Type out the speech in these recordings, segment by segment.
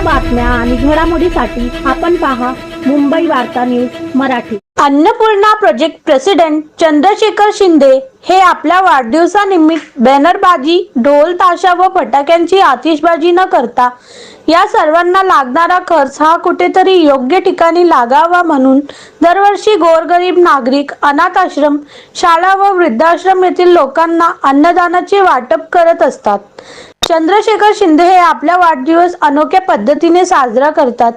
बातम्या आणि घडामोडीसाठी आपण पहा Mumbai Varta news Marathi. Annapurna project president Chandrashekhar Shinde हे आपल्या वाढदिवसानिमित्त बॅनरबाजी ढोल ताशा व फटाक्यांची आतिषबाजी न करता या सर्वांना लागणारा खर्च हा कुठेतरी योग्य ठिकाणी लागावा म्हणून दरवर्षी गोरगरीब नागरिक अनाथ आश्रम शाळा व वृद्धाश्रम येथील लोकांना अन्नदानाचे वाटप करत असतात. चंद्रशेखर शिंदे हे आपला वाढदिवस अनोख्या पद्धतीने साजरा करतात.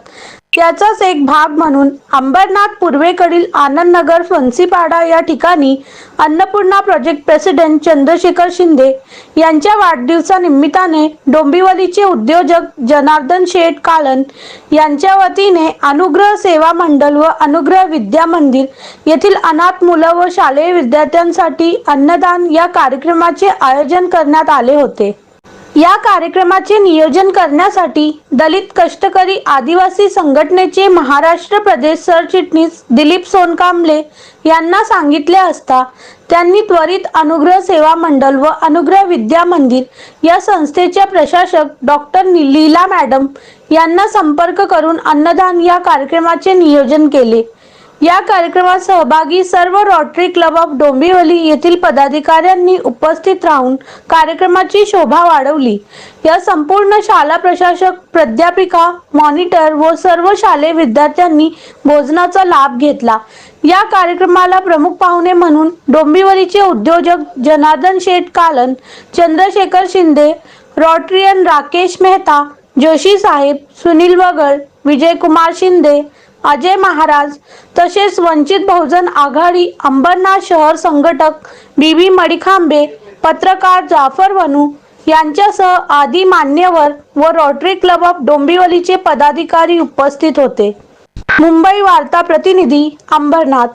त्याचाच एक भाग म्हणून अंबरनाथ पूर्वेकडील आनंदनगर फणसीपाडा फन्सीपाडा या ठिकाणी अन्नपूर्णा प्रोजेक्ट प्रेसिडेंट चंद्रशेखर शिंदे यांच्या वाढदिवसा निमित्ताने डोंबिवलीचे उद्योजक जनार्दन शेठ कालन यांच्या वतीने अनुग्रह सेवा मंडळ व अनुग्रह विद्या मंदिर येथील अनाथ मुलं व शालेय विद्यार्थ्यांसाठी अन्नदान या कार्यक्रमाचे आयोजन करण्यात आले होते. या कार्यक्रमाचे नियोजन करण्यासाठी दलित कष्टकरी आदिवासी संघटनेचे महाराष्ट्र प्रदेश सरचिटणीस दिलीप सोनकांबले यांना सांगितले असता त्यांनी त्वरित अनुग्रह सेवा मंडळ व अनुग्रह विद्या मंदिर या संस्थेच्या प्रशासक डॉक्टर लीला मॅडम यांना संपर्क करून अन्नदान या कार्यक्रमाचे नियोजन केले. या कार्यक्रमात सहभागी सर्व रोटरी क्लब ऑफ डोंबिवली येथील पदाधिकाऱ्यांनी उपस्थित राहून कार्यक्रमाची शोभा वाढवली. या संपूर्ण शाला प्रशासक प्राध्यापिका मॉनिटर व सर्व शालेय विद्यार्थ्यांनी भोजनाचा लाभ घेतला. या कार्यक्रमाला प्रमुख पाहुणे म्हणून डोंबिवलीचे उद्योजक जनार्दन शेठ कालन चंद्रशेखर शिंदे रॉटरियन राकेश मेहता जोशी साहेब सुनील वगळ विजयकुमार शिंदे अजय महाराज तसेच वंचित बहुजन आघाडी अंबरनाथ शहर संघटक बीबी मडिखांबे पत्रकार जाफर वनू यांच्यासह आदी मान्यवर व रोटरी क्लब ऑफ डोंबिवलीचे पदाधिकारी उपस्थित होते. मुंबई वार्ता प्रतिनिधी अंबरनाथ